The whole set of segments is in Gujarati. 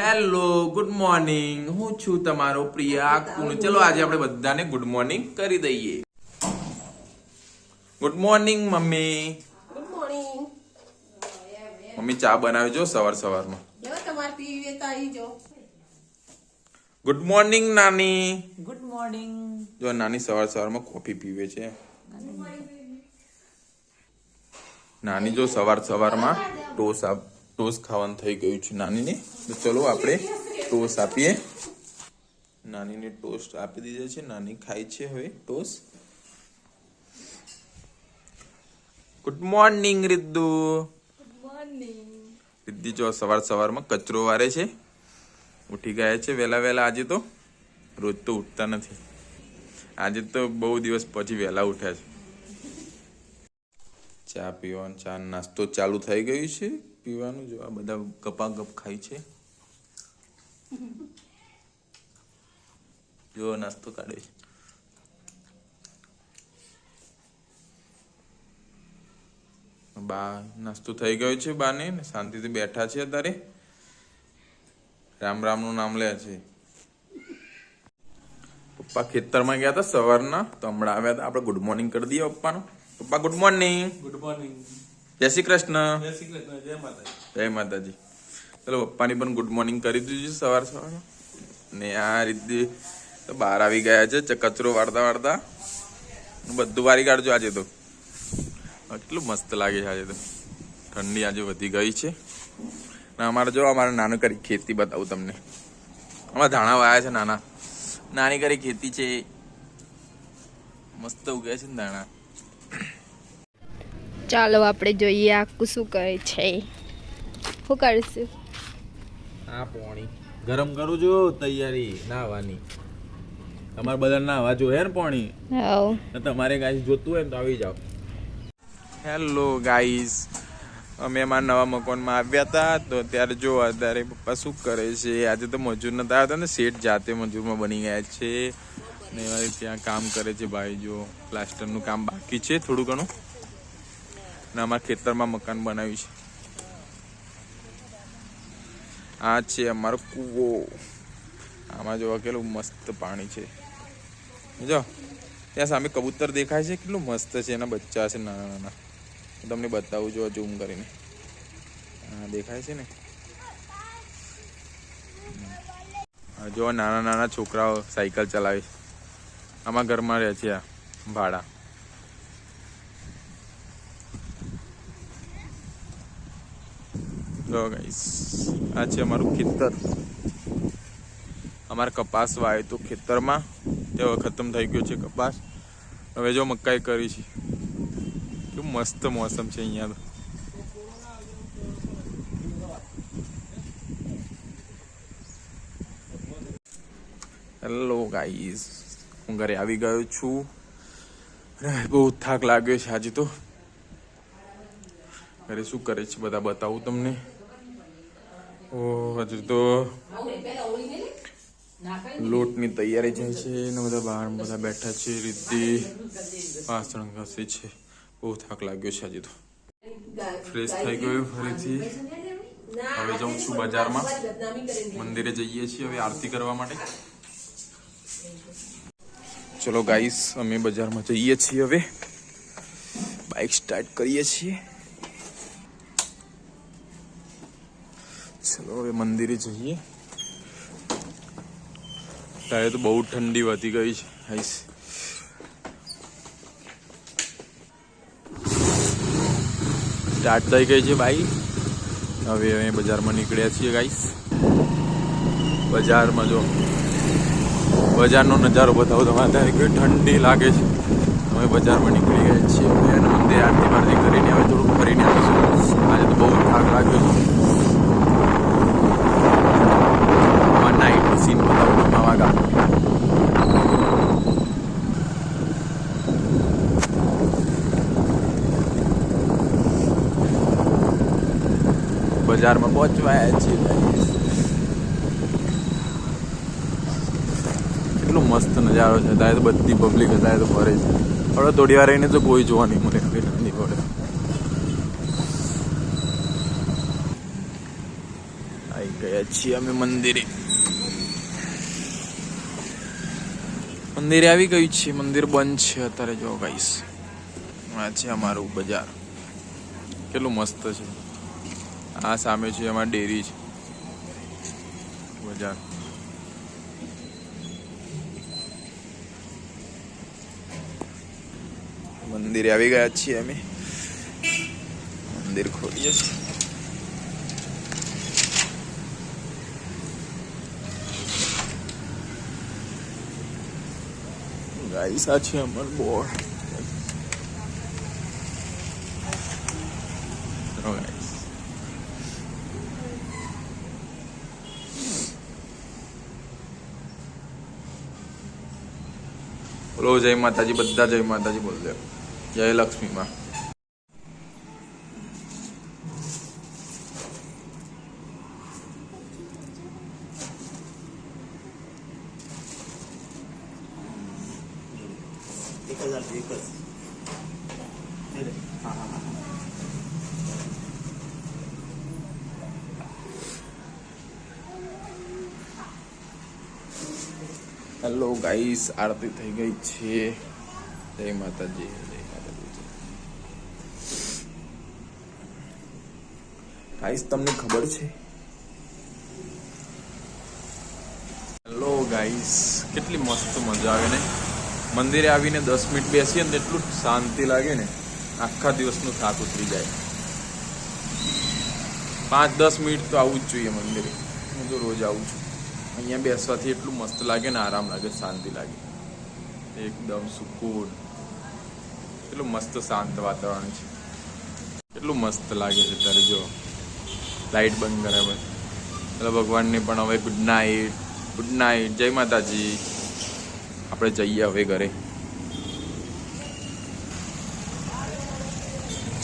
હેલો ગુડ મોર્નિંગ હું છું તમારો પ્રિયા કુણ ચલો આજે આપણે બધાને ગુડ મોર્નિંગ કરી દઈએ. Good morning mummy. Good morning mummy ચા બનાવી જો સવાર સવારમાં. જો તમારે પીવે તો આવી જો. ગુડ મોર્નિંગ નાની. ગુડ મોર્નિંગ જો નાની સવાર સવારમાં કોફી પીવે છે. નાની જો સવાર સવારમાં ટોસ આપ ટોસ ખાવાનું થઈ ગયું છે નાનીને. તો ચલો આપણે ટોસ આપીએ. નાનીને ટોસ્ટ આપી દીધો છે. નાની ખાય છે હવે toast. Good morning Riddhu. Riddhi જો સવાર સવારમાં કચરો વારે છે. ઉઠી ગયા છે વહેલા વહેલા. આજે તો રોજ તો ઉઠતા નથી. આજે તો બહુ દિવસ પછી વહેલા ઉઠ્યા છે. ચા પીવાનું, ચા નાસ્તો ચાલુ થઈ ગયું છે. પીવાનું જો આ બધા ગપા ગપ ખાય છે. જો નાસ્તો કાઢે છે. બા નાસ્તો થઈ ગયો છે બાને ને શાંતિથી બેઠા છે અત્યારે. રામ રામનું નામ લે છે. પપ્પા ખેતરમાં ગયા હતા સવારના, તો હમણાં આવ્યા હતા. આપણે ગુડ મોર્નિંગ કરી દઈએ પપ્પાનું. પપ્પા ગુડ મોર્નિંગ ગુડ મોર્નિંગ જય શ્રી કૃષ્ણ. જય શ્રી કૃષ્ણ જય માતા જય માતાજી. ચલો પપ્પાની પણ ગુડ મોર્નિંગ કરી દીધું સવાર સવારમાં. ને આ રીતે તો બહાર આવી ગયા છે કચરો વાળતા વાળતા. બધું વારી કાઢજો આજે તો. કેટલું મસ્ત લાગે છે આજે તો. ઠંડી આજે વધી ગઈ છે. ને અમારે જો અમારે નાનું કરી ખેતી બતાવું તમને. અમારા ધાણા વાયા છે નાના. નાની કરી ખેતી છે. મસ્ત ઉગે છે ને ધાણા. ચાલો આપણે જોઈએ આકુ શું કરે છે. શું કરશું? આ પોણી. ગરમ કરું છું તૈયારી નાવાની તમારે બધા નાહવા જોઈએ ને પોણી? હવ. તમારે ગાઈસ જોતું હોય ને તો આવી જાઓ. Hello guys. અમે અમારા નવા મકાનમાં આવ્યા હતા તો ત્યારે જો અત્યારે પપ્પા શું કરે છે આજે તો મજૂર નતા આવ્યા હતા ને શેઠ જાતે મજૂરમાં બની ગયા છે. ને ત્યાં કામ કરે છે ભાઈ જો પ્લાસ્ટરનું કામ બાકી છે થોડું ઘણું. ને અમારા ખેતરમાં મકાન બનાવ્યું છે. આ છે અમારો કૂવો. આમાં જોવા કેટલું મસ્ત પાણી છે. જો, ત્યાં સામે કબૂતર દેખાય છે, કેટલું મસ્ત છે, એના બચ્ચા છે, નાના નાના. હું તમને બતાવું, જો, ઝૂમ કરીને. હા દેખાય છે ને? જો, નાના નાના છોકરાઓ સાયકલ ચલાવે આમાં ઘરમાં રહે છે આ ભાડા. જો ગાઈસ આ છે અમારું ખેતર. અમારે કપાસ વાય તો ખેતરમાં. તે ખતમ થઈ ગયો છે કપાસ. હવે જો મકાઈ કરી છે. કેવું મસ્ત મોસમ છે અહીંયા હેલો ગાઈસ હું ઘરે આવી ગયો છું. બહુ થાક લાગ્યો છે આજે તો. ઘરે શું કરે છે બધા બતાવું તમને. ઓ હજુ તો લોટની તૈયારી જાય છે ને બધા બહાર બધા બેઠા છે રીતિ વાસણ ઘસે છે. બહુ થાક લાગ્યો છે હજી તો. ફ્રેશ થઈ ગયો ફરીથી. હવે જાઉં છું બજારમાં. મંદિરે જઈએ છીએ હવે આરતી કરવા માટે. ચલો ગાઈસ અમે બજારમાં જઈએ છીએ હવે. બાઇક સ્ટાર્ટ કરીએ છીએ. ચલો, હવે મંદિરે જઈએ. ત્યારે તો બહુ ઠંડી વધી ગઈ છે આઈશ સ્ટાર્ટ થઈ ગઈ છે બાઈક હવે અમે બજારમાં નીકળ્યા છીએ ગાઈસ બજારમાં જો. બજારનો નજારો બતાવો તમારે ત્યારે કેવી ઠંડી લાગે છે. અમે બજારમાં નીકળી ગયા છીએ. અને મંદિર આરતી બારતી કરીને હવે થોડુંક ફરીને આવીશું આજે તો બહુ થાક લાગ્યો છે નાઇટ સીન બતાવું નવા ગામ પહોંચવાયા છીએ કેટલો મસ્ત નજારો છે. અત્યારે તો બધી પબ્લિક હતા તો ફરે છે. હવે થોડી વાર રહીને તો કોઈ જોવા નહીં મળે એટલી પડે. આવી ગયા છીએ અમે મંદિરે. મંદિરે આવી ગયું છે મંદિર બંધ છે અત્યારે જો ગાઈશ આ છે અમારું બજાર. કેટલું મસ્ત છે. આ સામે છે અમારી ડેરી છે બજાર. મંદિરે આવી ગયા છીએ અમે. મંદિર ખોલીએ છીએ ગાઈસ, આ છે અમાર બોર્ડ ચલો, ગાઈસ. બોલો જય માતાજી બધા જય માતાજી બોલજો જય લક્ષ્મી માં હેલો ગાઈસ આરતી થઈ ગઈ છે. જય માતાજી. જય માતાજી. ગાઈસ તમને ખબર છે? હેલો ગાઈસ કેટલી મસ્ત મજા આવે ને? મંદિરે આવીને દસ મિનિટ બેસીએ ને એટલું શાંતિ લાગે ને. આખા દિવસનું થાક ઉતરી જાય. પાંચ દસ મિનિટ તો આવવું જ જોઈએ મંદિરે. હું તો રોજ આવું છું. અહીંયા બેસવાથી એટલું મસ્ત લાગે ને આરામ લાગે, શાંતિ લાગે. એકદમ સુકૂન. એટલું મસ્ત શાંત વાતાવરણ છે. કેટલું મસ્ત લાગે છે ત્યારે જો. લાઈટ બંધ કરે બસ. એટલે ભગવાનને પણ હવે ગુડ નાઇટ ગુડ નાઇટ જય માતાજી. આપણે જઈએ હવે ઘરે.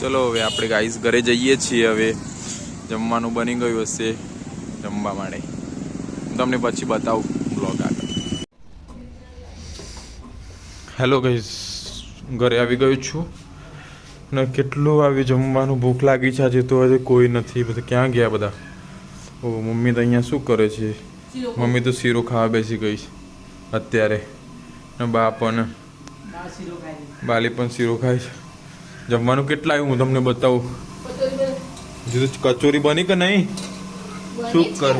ચલો હવે આપણે ગાઈસ ઘરે જઈએ છીએ હવે. જમવાનું બની ગયું હશે જમવા માટે. હું તમને પછી બતાવું બ્લોગ આગળ. હેલો ગાઈસ ઘરે આવી ગયો છું. ને કેટલું આવી જમવાનું ભૂખ લાગી છે આજે તો આજે કોઈ નથી. બધા ક્યાં ગયા બધા? ઓ મમ્મી તો અહીંયા શું કરે છે? મમ્મી તો શીરો ખાવા બેસી ગઈ છે અત્યારે. ને બા પણ બાલી પણ શીરો ખાય છે. જમવાનું કેટલા આવ્યું હું તમને બતાવું? કચોરી બની કે નહીં? શું કર?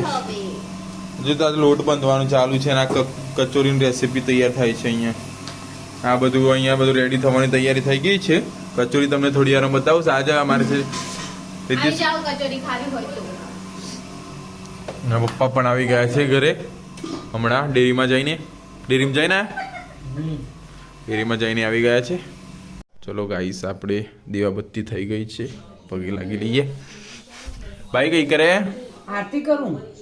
હજુ લોટ બાંધવાનું ચાલુ છે અને આ કચોરીની રેસીપી તૈયાર થાય છે અહીંયા. આ બધું અહીંયા બધું રેડી થવાની તૈયારી થઈ ગઈ છે. કચોરી તમને થોડી વાર બતાવશે આજે અમારે છે ના પપ્પા પણ આવી ગયા છે ઘરે. હમણાં ડેરીમાં જઈને. ડેરીમાં જઈને ડેરીમાં જઈને આવી ગયા છે. ચલો ગાઈસ આપણે દીવાબત્તી થઈ ગઈ છે. પગે લાગી લઈએ. ભાઈ કઈ કરે? આરતી કરું.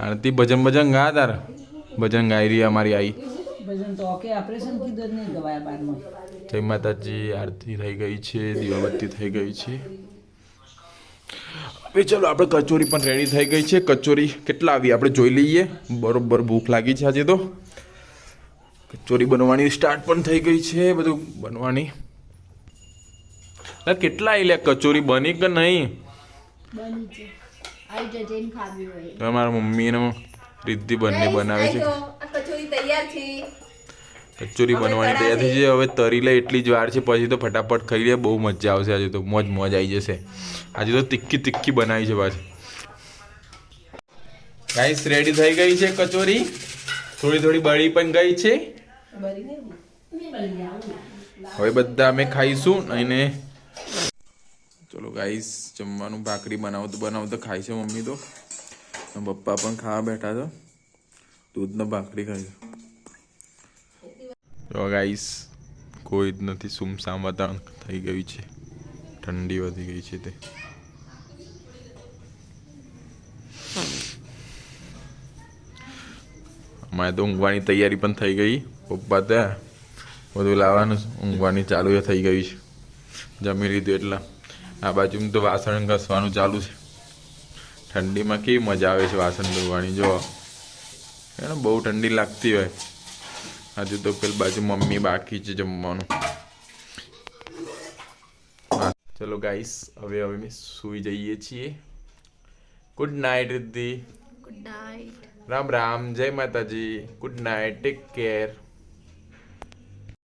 આરતી ભજન ભજન ગા તાર? ભજન ગાઈ રહી અમારી આઈ. ભજન તો ઓકે ઓપરેશન કીધું જ નહીં ગવાયા બારમાં. જય માતાજી આરતી થઈ ગઈ છે દીવાબત્તી થઈ ગઈ છે. હવે ચલો આપણે કચોરી પણ રેડી થઈ ગઈ છે. કચોરી કેટલા આવી? આપણે જોઈ લઈએ. બરોબર ભૂખ લાગી છે આજે તો. કચોરી બનવાની સ્ટાર્ટ પણ થઈ ગઈ છે બધું બનવાની. કેટલા આવી લે કચોરી બની કે નહીં? બની છે. તમારા મમ્મી ને રિદ્ધિ બંને બનાવે છે કચોરી છે કચોરી બનવાની તૈયાર થઈ છે હવે તરી લે એટલી જ વાર છે પછી તો ફટાફટ ખાઈ લે બહુ મજા આવશે આજે તો મોજ મોજ આવી જશે આજે તો તિક્કી તિક્કી બનાવી છે પાછી ગાઈસ રેડી થઈ ગઈ છે કચોરી થોડી થોડી બળી પણ ગઈ છે હવે બધા અમે ખાઈશું અને ચલો ગાઈસ જમવાનું, ભાખરી બનાવતું બનાવતો ખાય છે મમ્મી તો. પપ્પા પણ ખાવા બેઠા છે. દૂધનો ભાખરી ખાય છે. તો ગાઈસ કોઈ જ નથી, સુમસામ વાતાવરણ થઈ ગયું છે. ઠંડી વધી ગઈ છે તે. અમારે તો ઊંઘવાની તૈયારી પણ થઈ ગઈ. પપ્પા ત્યાં બધું લાવવાનું ઊંઘવાની ચાલુ થઈ ગઈ છે. જમી લીધું એટલા. આ બાજુ તો વાસણ ઘસવાનું ચાલુ છે. ઠંડીમાં કેવી મજા આવે છે વાસણ ધોવાની જો એને બહુ ઠંડી લાગતી હોય. હજુ તો પેલી બાજુ મમ્મી બાકી છે જમવાનું. ચલો ગાઈસ હવે હવે અમે સૂઈ જઈએ છીએ. Good night Riddhi. Good night Ram Ram જય Mataji. Good night take care